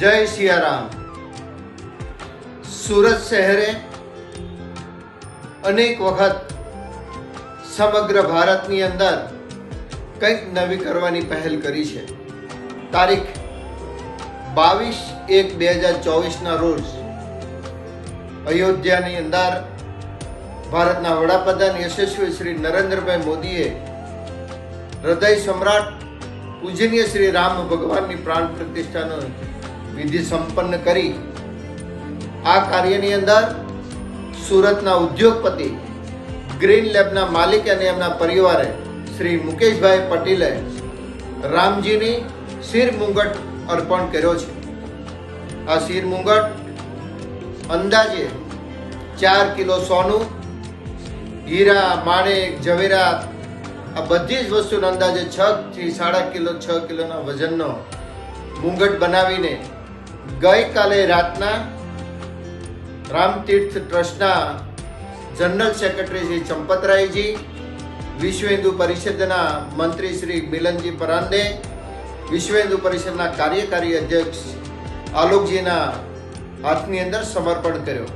જય સિયારામ. સુરત શહેરે અનેક વખત સમગ્ર ભારતની અંદર કંઈક નવી કરવાની પહેલ કરી છે. તારીખ બાવીસ એક બે હજાર ચોવીસના રોજ અયોધ્યાની અંદર ભારતના વડાપ્રધાન યશસ્વી શ્રી નરેન્દ્રભાઈ મોદીએ હૃદય સમ્રાટ પૂજનીય શ્રી રામ ભગવાનની પ્રાણ પ્રતિષ્ઠાનો વિધિ સંપન્ન કરી આ કાર્યની અંદર સુરતના ઉદ્યોગપતિ, ગ્રીન લેબના માલિક અને એમના પરિવારે શ્રી મુકેશભાઈ પટેલે રામજીની શિર મુંગટ અર્પણ કર્યો છે. આ શિર મુંગટ અંદાજે ચાર કિલો સોનું, હીરા, માણેક, ઝવેરાત, આ બધી જ વસ્તુનો અંદાજે છ થી સાડા કિલો છ કિલોના વજનનો મુંગટ બનાવીને ગઈકાલે રાતના રામતીર્થ ટ્રસ્ટના જનરલ સેક્રેટરી શ્રી ચંપતરાયજી, વિશ્વ હિન્દુ પરિષદના મંત્રી શ્રી મિલનજી પરાંડે, વિશ્વ હિન્દુ પરિષદના કાર્યકારી અધ્યક્ષ આલોકજીના હાથની અંદર સમર્પણ કર્યો.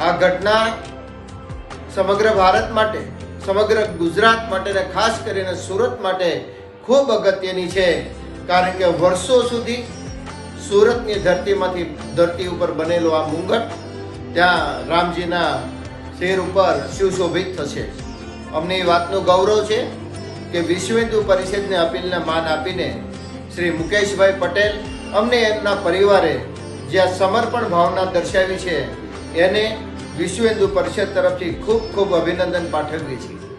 આ ઘટના સમગ્ર ભારત માટે, સમગ્ર ગુજરાત માટે ખાસ કરીને સુરત માટે ખૂબ અગત્યની છે. કારણ કે વર્ષો સુધી સુરતની ધરતીમાંથી ધરતી ઉપર બનેલો આ મુંગટ, ત્યાં રામજીના શેર ઉપર સુશોભિત થશે. અમને એ વાતનું ગૌરવ છે કે વિશ્વ હિન્દુ પરિષદને અપીલને માન આપીને શ્રી મુકેશભાઈ પટેલ અમને એમના પરિવારે જે આ સમર્પણ ભાવના દર્શાવી છે, એને વિશ્વ હિન્દુ પરિષદ તરફથી ખૂબ ખૂબ અભિનંદન પાઠવીએ છીએ.